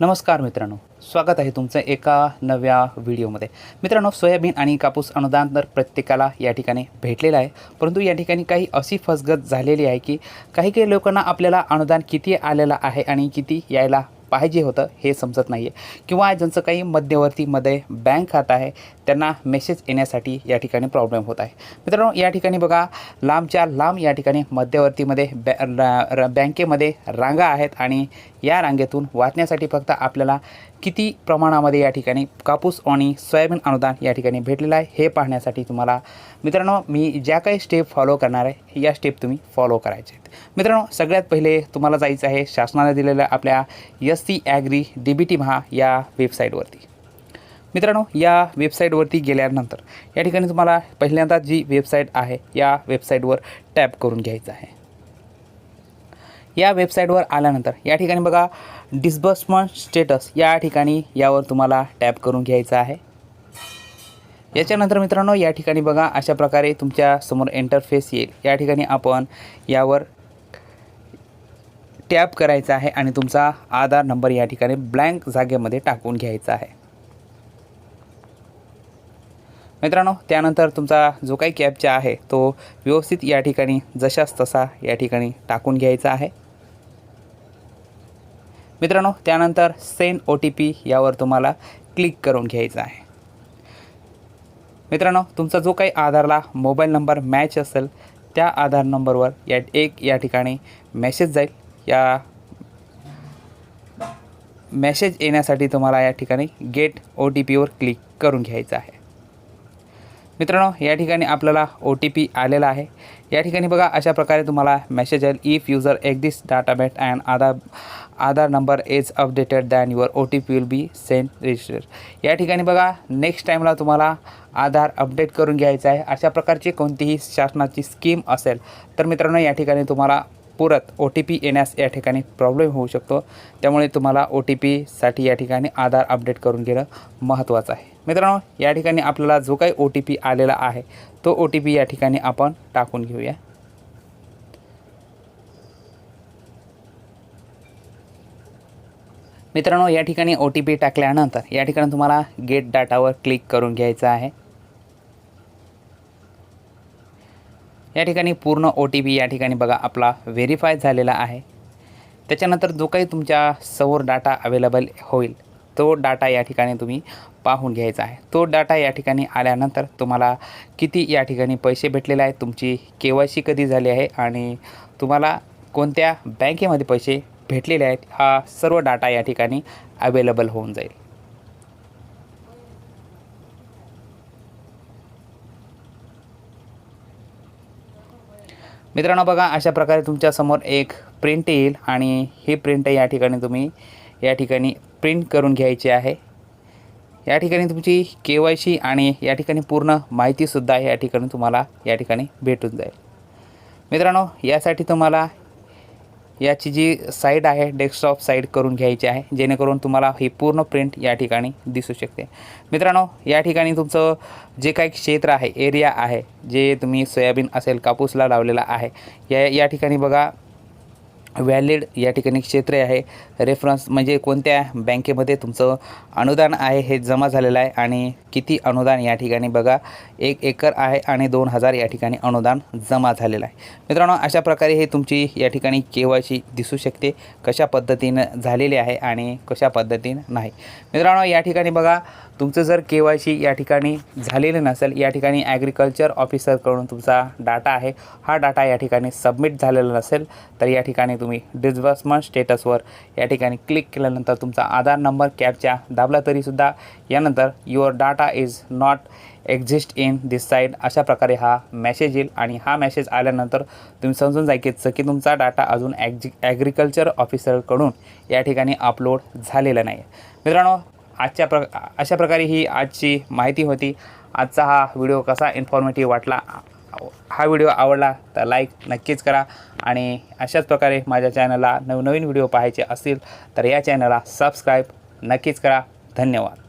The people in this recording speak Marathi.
नमस्कार मित्रांनो स्वागत आहे तुमचं एका नव्या व्हिडिओमध्ये. मित्रांनो सोयाबीन आणि कापूस अनुदान तर प्रत्येकाला या ठिकाणी भेटलेलं आहे. परंतु या ठिकाणी काही अशी फसगत झालेली आहे की काही काही लोकांना आपल्याला अनुदान किती आलेलं आहे आणि किती यायला पाहिजे होतं हे समजत नाही आहे किंवा ज्यांचं काही मध्यवर्तीमध्ये बँक खातं आहे त्यांना मेसेज येण्यासाठी या ठिकाणी प्रॉब्लेम होत आहे. मित्रांनो या ठिकाणी बघा लांबच्या लांब या ठिकाणी मध्यवर्तीमध्ये बॅ बँकेमध्ये रांगा आहेत आणि या रांगेतून वाचण्यासाठी फक्त आपल्याला किती प्रमाणामध्ये या ठिकाणी कापूस आणि सोयाबीन अनुदान या ठिकाणी भेटलेलं आहे हे पाहण्यासाठी तुम्हाला मित्रांनो मी ज्या काही स्टेप फॉलो करणार आहे या स्टेप तुम्ही फॉलो करायचे आहेत. मित्रांनो सगळ्यात पहिले तुम्हाला जायचं आहे शासनाने दिलेल्या आपल्या S C agri D B T Maha या वेबसाईटवरती. मित्रांनो या वेबसाईटवरती गेल्यानंतर या ठिकाणी तुम्हाला पहिल्यांदा जी वेबसाईट आहे या वेबसाईटवर टॅप करून घ्यायचं आहे. या वेबसाईटवर आल्यानंतर या ठिकाणी बघा डिस्बर्समेंट स्टेटस या ठिकाणी यावर तुम्हाला टॅप करून घ्यायचं आहे. याच्यानंतर मित्रांनो या ठिकाणी बघा अशा प्रकारे तुमच्यासमोर इंटरफेस येईल. या ठिकाणी आपण यावर टॅप करायचा आहे आणि तुमचा आधार नंबर या ठिकाणी ब्लँक जागेमध्ये टाकून घ्यायचा आहे. मित्रांनो त्यानंतर तुमचा जो काही कॅपचा आहे तो व्यवस्थित या ठिकाणी जशाच तसा या ठिकाणी टाकून घ्यायचा आहे. मित्रांनो त्यानंतर सेन ओ टी पी यावर तुम्हाला क्लिक करून घ्यायचं आहे. मित्रांनो तुमचा जो काही आधारला मोबाईल नंबर मॅच असेल त्या आधार नंबरवर या एक या ठिकाणी मेसेज जाईल. या मेसेज येण्यासाठी तुम्हाला या ठिकाणी गेट ओ टी पीवर क्लिक करून घ्यायचं आहे. मित्रांनो या ठिकाणी आपल्याला ओ टी पी आलेला आहे. या ठिकाणी बघा अशा प्रकारे तुम्हाला मेसेज येईल. If user exist database and Aadhaar Aadhaar number is updated then your O T P will be send register या ठिकाणी बघा नेक्स्ट टाईमला तुम्हाला आधार अपडेट करून घ्यायचं आहे. अशा प्रकारची कोणतीही शासनाची स्कीम असेल तर मित्रांनो या ठिकाणी तुम्हाला परत ओ टी पी येण्यास या ठिकाणी प्रॉब्लेम होऊ शकतो. त्यामुळे तुम्हाला ओ टी पीसाठी या ठिकाणी आधार अपडेट करून घेणं महत्त्वाचं आहे. मित्रांनो या ठिकाणी आपल्याला जो काही ओ टी पी आलेला आहे तो ओ टी पी या ठिकाणी आपण टाकून घेऊया. मित्रांनो या ठिकाणी ओ टी पी टाकल्यानंतर या ठिकाणी तुम्हाला गेट डाटावर क्लिक करून घ्यायचं आहे. या ठिकाणी पूर्ण ओ टी पी या ठिकाणी बघा आपला व्हेरीफाय झालेला आहे. त्याच्यानंतर जो काही तुमच्यासमोर डाटा अवेलेबल होईल तो डाटा या ठिकाणी तुम्ही पाहून घ्यायचा आहे. तो डाटा या ठिकाणी आल्यानंतर तुम्हाला किती या ठिकाणी पैसे भेटलेले आहेत तुमची के वाय सी कधी झाली आहे आणि तुम्हाला कोणत्या बँकेमध्ये पैसे भेटलेले आहेत हा सर्व डाटा या ठिकाणी अवेलेबल होऊन जाईल. मित्रांनो बघा अशा प्रकारे तुमच्यासमोर एक प्रिंट येईल आणि ही प्रिंट या ठिकाणी तुम्ही या ठिकाणी प्रिंट करून घ्यायची आहे. या ठिकाणी तुमची के वाय सी आणि या ठिकाणी पूर्ण माहितीसुद्धा या ठिकाणी तुम्हाला या ठिकाणी भेटून जाईल. मित्रांनो यासाठी तुम्हाला याची जी साईड आहे डेस्कटॉप साईड करून घ्यायची आहे जेणेकरून तुम्हाला ही पूर्ण प्रिंट या ठिकाणी दिसू शकते. मित्रांनो या ठिकाणी तुमचं जे काही क्षेत्र आहे एरिया आहे जे तुम्ही सोयाबीन असेल कापूसला लावलेला आहे या या ठिकाणी बघा व्हॅलिड या ठिकाणी क्षेत्र आहे. रेफरन्स म्हणजे कोणत्या बँकेमध्ये तुमचं अनुदान आहे हे जमा झालेलं आहे आणि किती अनुदान या ठिकाणी बघा. एक एकर आहे आणि दोन हजार या ठिकाणी अनुदान जमा झालेलं आहे. मित्रांनो अशा प्रकारे हे तुमची या ठिकाणी के वाय सी दिसू शकते. कशा पद्धतीनं झालेली आहे आणि कशा पद्धतीनं नाही. मित्रांनो या ठिकाणी बघा तुमचं जर के वाय सी या ठिकाणी झालेलं नसेल या ठिकाणी ॲग्रिकल्चर ऑफिसरकडून तुमचा डाटा आहे हा डाटा या ठिकाणी सबमिट झालेला नसेल तर या ठिकाणी तुम्ही डिस्बर्समेंट स्टेटसवर या ठिकाणी क्लिक केल्यानंतर तुमचा आधार नंबर कॅबच्या दाबला तरीसुद्धा यानंतर your data is not exist in this site अशा प्रकारे हा मेसेज येईल. आणि हा मेसेज आल्यानंतर तुम्ही समजून जायचं की तुमचा डाटा अजून ॲग्जि ॲग्रिकल्चर ऑफिसरकडून या ठिकाणी अपलोड झालेला नाही मित्रांनो आजच्या प्र अशा प्रकारे ही आजची माहिती होती. आजचा हा व्हिडिओ कसा इन्फॉर्मेटिव्ह वाटला हा व्हिडिओ आवडला तर लाईक नक्कीच करा. आणि अशाच प्रकारे माझ्या चॅनलला नवनवीन व्हिडिओ पाहायचे असतील तर या चॅनलला सबस्क्राईब नक्कीच करा. धन्यवाद.